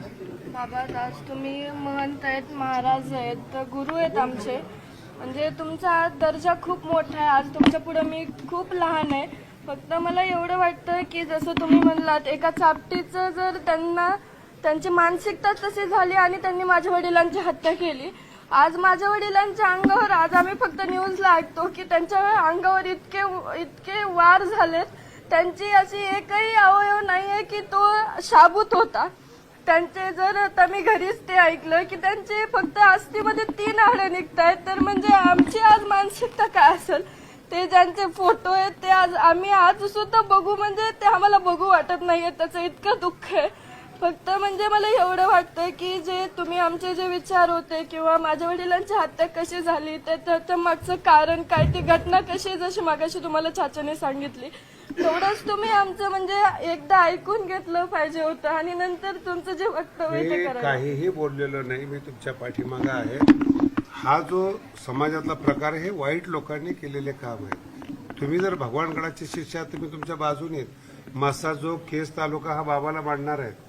बाबा दास तुम्ही महंत आहेत महाराज आहेत तर गुरु आहेत आमचे. म्हणजे तुमचा दर्जा खूप मोठा आहे. आज तुमच्यापुढे मी खूप लहान आहे. फक्त मला एवढं वाटतं की जसं तुम्ही म्हणलात एका चापटीचं जर त्यांना त्यांची मानसिकता तशी झाली आणि त्यांनी माझ्या वडिलांची हत्या केली आज माझ्या वडिलांच्या अंगावर आज आम्ही फक्त न्यूजला ऐकतो की त्यांच्या अंगावर इतके इतके वार झालेत. त्यांची अशी एकही अवयव नाही आहे की तो शाबूत होता. त्यांचे जर आता मी घरीच ते ऐकलं की त्यांचे फक्त अस्थिमध्ये तीन हाडे निघतायत तर म्हणजे आमची आज मानसिकता काय असेल? ते ज्यांचे फोटो आहेत ते आज आम्ही आज सुद्धा बघू म्हणजे ते आम्हाला बघू वाटत नाहीये त्याचं इतकं दुःख आहे. फक्त म्हणजे मला एवढं वाटतं की जे तुम्ही आमचे जे विचार होते किंवा माझ्या वडिलांची हत्या कशी झाली ते त्याच्या मागचं कारण काय ती घटना कशी जशी मागाशी तुम्हाला चाचाने सांगितली. तेवढंच तुम्ही आमचं म्हणजे एकदा ऐकून घेतलं पाहिजे होतं आणि नंतर तुमचं जे वक्तव्य ते मी करायला काहीही बोललेलो नाही मी तुमच्या पाठीमागं आहे. हा जो समाजातला प्रकार आहे हे वाईट लोकांनी केलेले काम आहे. तुम्ही जर भगवानगडाची शिष्या तुम्ही तुमच्या बाजूने. मासा जो केस तालुका हा बाबाला मांडणार आहे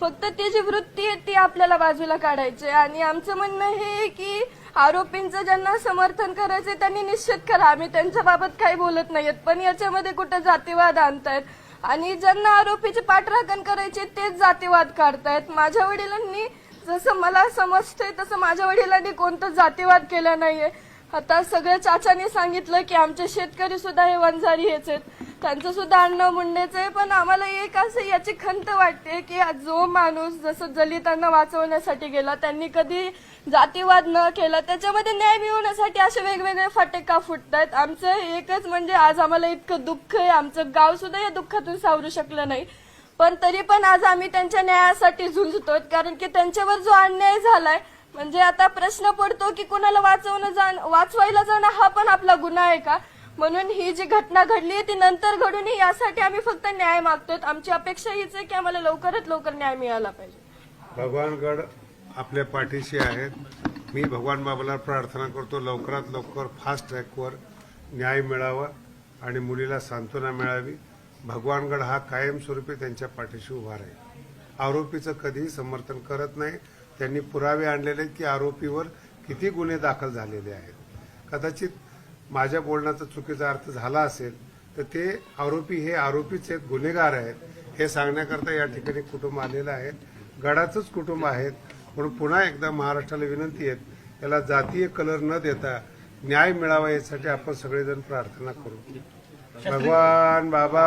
फक्त ती जी वृत्ती आहे ती आपल्याला बाजूला काढायची. आणि आमचं म्हणणं हे आहे की आरोपींचं ज्यांना समर्थन करायचं त्यांनी निश्चित करा. आम्ही त्यांच्या बाबत काही बोलत नाहीत पण याच्यामध्ये कुठं जातीवाद आणतायत? आणि ज्यांना आरोपीची पाठराखण करायची तेच जातीवाद काढतायत. माझ्या वडिलांनी जसं मला समजतंय तसं माझ्या वडिलांनी कोणतं जातीवाद केला नाहीये. आता सगळ्या चाचाने सांगितलं की आमचे शेतकरी सुद्धा हे वंजारी हेच आहेत. त्यांचं सुद्धा अन्न मुंडेचं आहे पण आम्हाला एक असं याची खंत वाटते की जो माणूस जसं दलितांना वाचवण्यासाठी गेला त्यांनी कधी जातीवाद न केला त्याच्यामध्ये न्याय मिळवण्यासाठी असे वेगवेगळे फाटे का फुटतायत. आमचं एकच म्हणजे आज आम्हाला इतकं दुःख आहे आमचं गाव सुद्धा या दुःखातून सावरू शकलं नाही. पण तरी पण आज आम्ही त्यांच्या न्यायासाठी झुंजतोय कारण की त्यांच्यावर जो अन्याय झालाय म्हणजे आता प्रश्न पडतो की कुणाला वाचवणं जाण वाचवायला जाणं हा पण आपला गुन्हा आहे का? म्हणून ही जी घटना घडली आहे ती नंतर घडून यासाठी आम्ही फक्त न्याय मागतोय. आमची अपेक्षा हीच आहे की आम्हाला लवकरात लवकर न्याय मिळाला पाहिजे. भगवानगड आपल्या पाठीशी आहेत. मी भगवान बाबाला प्रार्थना करतो लवकरात लवकर फास्ट ट्रॅकवर न्याय मिळावा आणि मुलीला सांत्वना मिळावी. भगवानगड हा कायमस्वरूपी त्यांच्या पाठीशी उभा राहील. आरोपीचं कधीही समर्थन करत नाही. त्यांनी पुरावे आणलेले आहेत की आरोपीवर किती गुन्हे दाखल झालेले आहेत. कदाचित माझ्या बोलण्याचा चुकीचा अर्थ झाला असेल तर ते आरोपी हे आरोपीच आहेत गुन्हेगार आहेत. हे सांगण्याकरता या ठिकाणी कुटुंब आलेलं आहे. गडाचंच कुटुंब आहेत. म्हणून पुन्हा एकदा महाराष्ट्राला विनंती आहे याला जातीय कलर न देता न्याय मिळावा यासाठी आपण सगळेजण प्रार्थना करू. भगवान बाबा